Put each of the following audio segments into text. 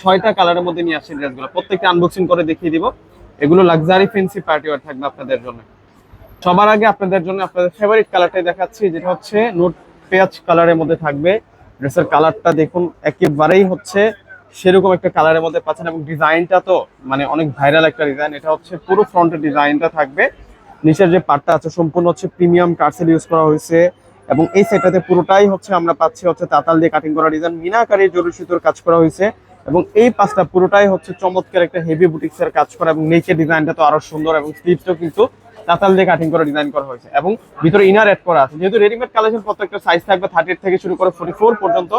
ছয়টা কালারের মধ্যে নিয়ে আসছে ড্রেসগুলো। প্রত্যেকটা আনবক্সিং করে দেখিয়ে দিব। এগুলো লাক্সারি ফেন্সি পার্টি ওয়ার থাকবে আপনাদের জন্য। সবার আগে আপনাদের জন্য আপনাদের ফেভারিট কালারটাই দেখাচ্ছি, যেটা হচ্ছে নোট পেঁয়াজ কালারের মধ্যে থাকবে। ড্রেসের কালারটা দেখুন, একেবারেই হচ্ছে সেরকম একটা কালারের মধ্যে পাচ্ছেন এবং ডিজাইনটা তো মানে অনেক ভাইরাল একটা ডিজাইন এটা হচ্ছে পুরো ফ্রন্টের ডিজাইনটা থাকবে। নিচের যে পার্টটা আছে, সম্পূর্ণ হচ্ছে প্রিমিয়াম কার্সেল ইউজ করা হয়েছে। এবং এই সেটটাতে পুরোটাই হচ্ছে আমরা পাচ্ছি হচ্ছে তাতাল দিয়ে কাটিং করা ডিজাইন মিনাকারি জরুরি সুতোর কাজ করা হয়েছে। এবং এই পাঁচটা পুরোটাই হচ্ছে চমৎকার একটা হেভি বুটিক্সের কাজ করা এবং নিচের ডিজাইনটা তো আরও সুন্দর এবং স্লিভটাও কিন্তু তাতাল দিয়ে কাটিং করে ডিজাইন করা হয়েছে এবং ভিতরে ইনার অ্যাড করা আছে। যেহেতু রেডিমেড কালেকশন প্রত্যেকটা সাইজ থাকবে থার্টি থেকে শুরু করে ফোর্টি ফোর পর্যন্ত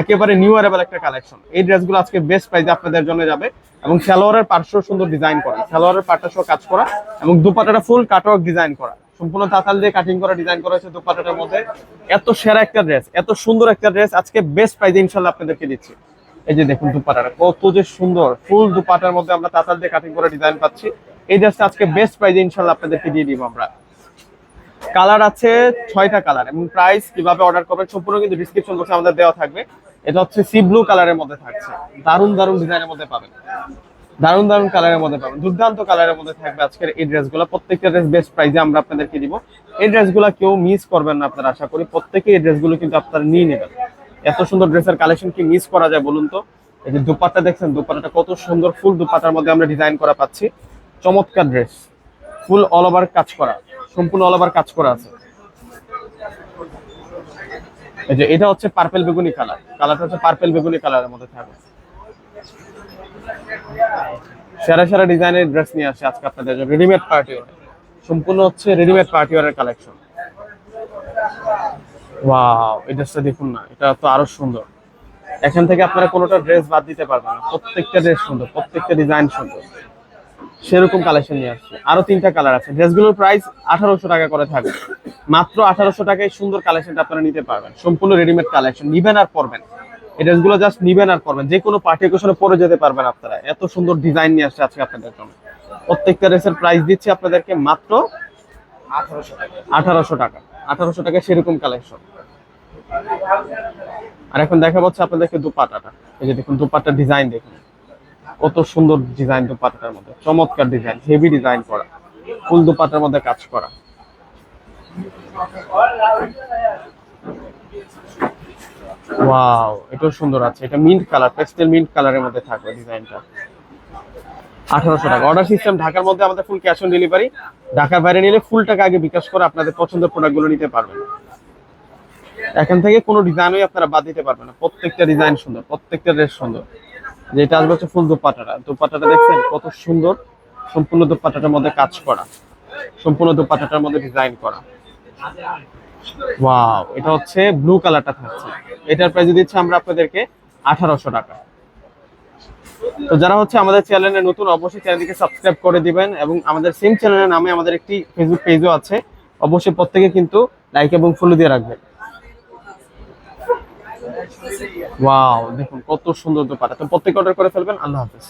একেবারে নিউ একটা কালেকশন এই ড্রেসগুলো আজকে বেস্ট প্রাইসে আপনাদের জন্য যাবে এবং সালোয়ারের পার্শ্ব সুন্দর ডিজাইন করা। সালোয়ারের পাটটা সহ কাজ করা এবং দুপাটাটা ফুল কাটওয়ার্ক ডিজাইন করা। সম্পূর্ণ তাতাল দিয়ে কাটিং করা ডিজাইন করা হয়েছে দুপাটাটার মধ্যে। এত সেরা একটা ড্রেস এত সুন্দর একটা ড্রেস আজকে বেস্ট প্রাইসে ইনশাল্লাহ আপনাদেরকে দিচ্ছি। এই যে দেখুন দুপাটাটা, কত যে সুন্দর, ফুল দুপাটার মধ্যে আমরা তাতাল দিয়ে কাটিং করা ডিজাইন পাচ্ছি। এই ড্রেসটা আজকে বেস্ট প্রাইসে ইনশাল্লাহ আপনাদেরকে দিয়ে দিব আমরা। কালার আছে ছয়টা কালার এবং প্রাইস কীভাবে অর্ডার করবেন সম্পূর্ণ কিন্তু ডিসক্রিপশন বক্সে আমাদের দেওয়া থাকবে। এটা হচ্ছে সি ব্লু কালারের মধ্যে থাকছে। দারুণ দারুণ ডিজাইনের মধ্যে পাবেন। দারুণ দারুণ কালারের মধ্যে পাবেন। দুর্দান্ত কালারের মধ্যে থাকবে আজকের এই ড্রেসগুলো প্রত্যেকটা ড্রেস বেস্ট প্রাইসে আমরা আপনাদেরকে দিব। এই ড্রেসগুলো কেউ মিস করবেন না আপনারা আশা করি। প্রত্যেকে এই ড্রেসগুলো কিন্তু আপনারা নিয়ে নেবেন। এত সুন্দর ড্রেসের কালেকশন কি মিস করা যায় বলুন তো? এই যে দুপাট্টা দেখছেন, দুপাট্টাটা কত সুন্দর ফুল দুপাট্টার মধ্যে আমরা ডিজাইন করা পাচ্ছি। চমৎকার ড্রেস ফুল অল ওভার কাজ করা, সম্পূর্ণ অল ওভার কাজ করা আছে। এই যে এটা হচ্ছে পার্পেল বেগুনি কালার কালারটা হচ্ছে পার্পেল বেগুনি কালারের মধ্যে থাকবে। সেরা সেরা ডিজাইনের ড্রেস নিয়ে আসে আজকে আপনাদের রেডিমেড পার্টি সম্পূর্ণ হচ্ছে রেডিমেড পার্টি ওয়ারের কালেকশন ওয়াও এই ড্রেসটা দেখুন না, এটা তো আরও সুন্দর। এখান থেকে আপনারা কোনোটা ড্রেস বাদ দিতে পারবেন না, প্রত্যেকটা ড্রেস সুন্দর, প্রত্যেকটা ডিজাইন সুন্দর। সেরকম কালেকশন নিয়ে আসছে। আরও তিনটা কালার আছে। ড্রেসগুলোর প্রাইস আঠারোশো টাকা করে থাকবে। মাত্র আঠারোশো টাকায় সুন্দর কালেকশনটা আপনারা নিতে পারবেন। সম্পূর্ণ রেডিমেড কালেকশন নিবেন আর পরবেন। এই ড্রেসগুলো জাস্ট নিবেন আর পরবেন। যে কোনো পার্টি অকেশনে পরে যেতে পারবেন আপনারা। এত সুন্দর ডিজাইন নিয়ে আসছে আজকে আপনাদের জন্য। প্রত্যেকটা ড্রেসের প্রাইস দিচ্ছি আপনাদেরকে মাত্র আঠারোশো টাকা। আঠারোশো টাকা। সেরকম কালেকশন আর এখন দেখা পাচ্ছে আপনাদেরকে দুপাটাটা। এই যে দেখুন, দুপাটার ডিজাইন দেখুন। কত সুন্দর ডিজাইন দুপাটার মধ্যে। চমৎকার ডিজাইন হেভি ডিজাইন করা। ফুল দুপাটার মধ্যে কাজ করা। ওয়াও এটাও সুন্দর আছে। এটা মিন্ট কালার পেস্টেল মিন্ট কালারের মধ্যে থাকবে ডিজাইনটা আঠারোশো টাকা। অর্ডার সিস্টেম ঢাকার মধ্যে আমাদের ফুল ক্যাশ অন ডেলিভারি ঢাকার বাইরে নিলে ফুল টাকা আগে বিকাশ করে আপনাদের পছন্দের প্রোডাক্টগুলো নিতে পারবেন। এখান থেকে কোনো ডিজাইনই আপনারা বাদ দিতে পারবেন না। প্রত্যেকটা ডিজাইন সুন্দর, প্রত্যেকটা ড্রেস সুন্দর। যেটা আসবে হচ্ছে ফুল দুপাটাটা। দুপাটাটা দেখছেন কত সুন্দর, সম্পূর্ণ দুপাটাটার মধ্যে কাজ করা। সম্পূর্ণ দুপাটাটার মধ্যে ডিজাইন করা। ওয়াও এটা হচ্ছে ব্লু কালারটা থাকছে। এটার প্রাইস দিচ্ছি আমরা আপনাদেরকে আঠারোশো টাকা। তো যারা হচ্ছে আমাদের চ্যানেলে নতুন, অবশ্যই চ্যানেলটিকে সাবস্ক্রাইব করে দিবেন এবং আমাদের সেম চ্যানেলের নামে আমাদের একটি ফেসবুক পেজও আছে। অবশ্যই প্রত্যেকে কিন্তু লাইক এবং ফলো দিয়ে রাখবেন। ওয়াও দেখুন কত সুন্দর দোপাটা তো প্রত্যেকে অর্ডার করে ফেলবেন। আল্লাহ হাফেজ।